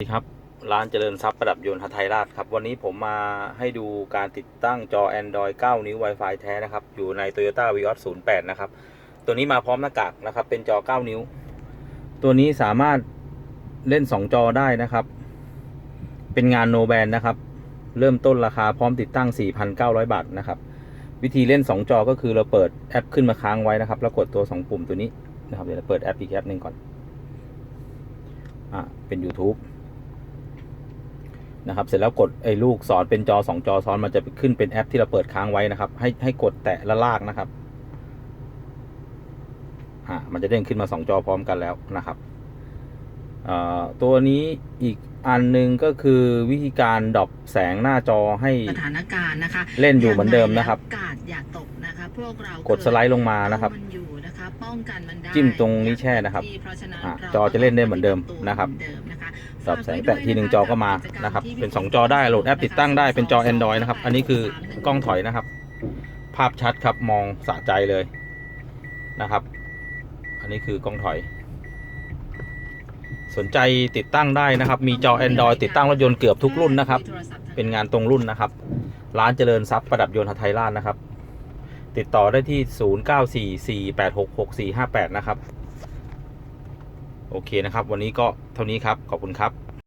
สวัสดีครับร้านเจริญทรัพย์ประดับยนต์ฮัทไทยราชครับ วันนี้ผมมาให้ดูการติดตั้งจอ Android 9 นิ้ว Wi-Fi แท้นะครับ อยู่ใน Toyota Vios 08 นะครับ ตัวนี้มาพร้อมหน้ากากนะครับ เป็นจอ 9 นิ้ว ตัวนี้สามารถเล่น 2 จอได้นะครับ เป็นงานโนแบนนะครับ เริ่มต้นราคาพร้อมติดตั้ง 4,900 บาทนะครับ วิธีเล่น 2 จอก็คือเราเปิดแอปขึ้นมาค้างไว้นะครับแล้วกดตัว 2 ปุ่มตัวนี้นะครับเดี๋ยวเราเปิดแอปอีกแอปหนึ่งก่อนอ่าเป็น YouTube นะครับ เสร็จแล้วกดไอ้ลูกศรเป็นจอสองจอซ้อนมันจะขึ้นเป็นแอปที่เราเปิดค้างไว้นะครับ ให้ให้กดแตะและลากนะครับอ่ามันจะเด้งขึ้นมาสองจอพร้อมกันแล้วนะครับเอ่อตัวนี้อีกอันหนึงก็คือวิธีการดรอปแสงหน้าจอให้สถานการณ์นะคะ เล่นอยู่เหมือนเดิมนะครับยังไงแล้วกาดอย่าตกนะคะพวกเรากดสไลด์ลงมานะครับ จิ้มตรงนี้แช่นะครับที่เพราะฉะนั้นอะราจอจะเล่นได้เหมือนเดิมนะครับเหมือนเดิมนะคะดรอปแสงแตะทีหนึ่งจอก็มานะครับ เป็นสองจอได้โหลดแอปติดตั้งได้เป็นจอ Android นะครับ อันนี้คือกล้องถอยนะครับ ภาพชัดครับมองสะใจเลยนะครับ อันนี้คือกล้องถอย สนใจติดตั้งได้นะครับ มีจอ Android ติดตั้งรถยนต์เกือบทุกรุ่นนะครับ เป็นงานตรงรุ่นนะครับ ร้านเจริญทรัพย์ประดับยนต์ฮัทไทยราชนะครับ ติดต่อได้ที่ 0944866458 นะครับ โอเคนะครับ วันนี้ก็เท่านี้ครับ ขอบคุณครับ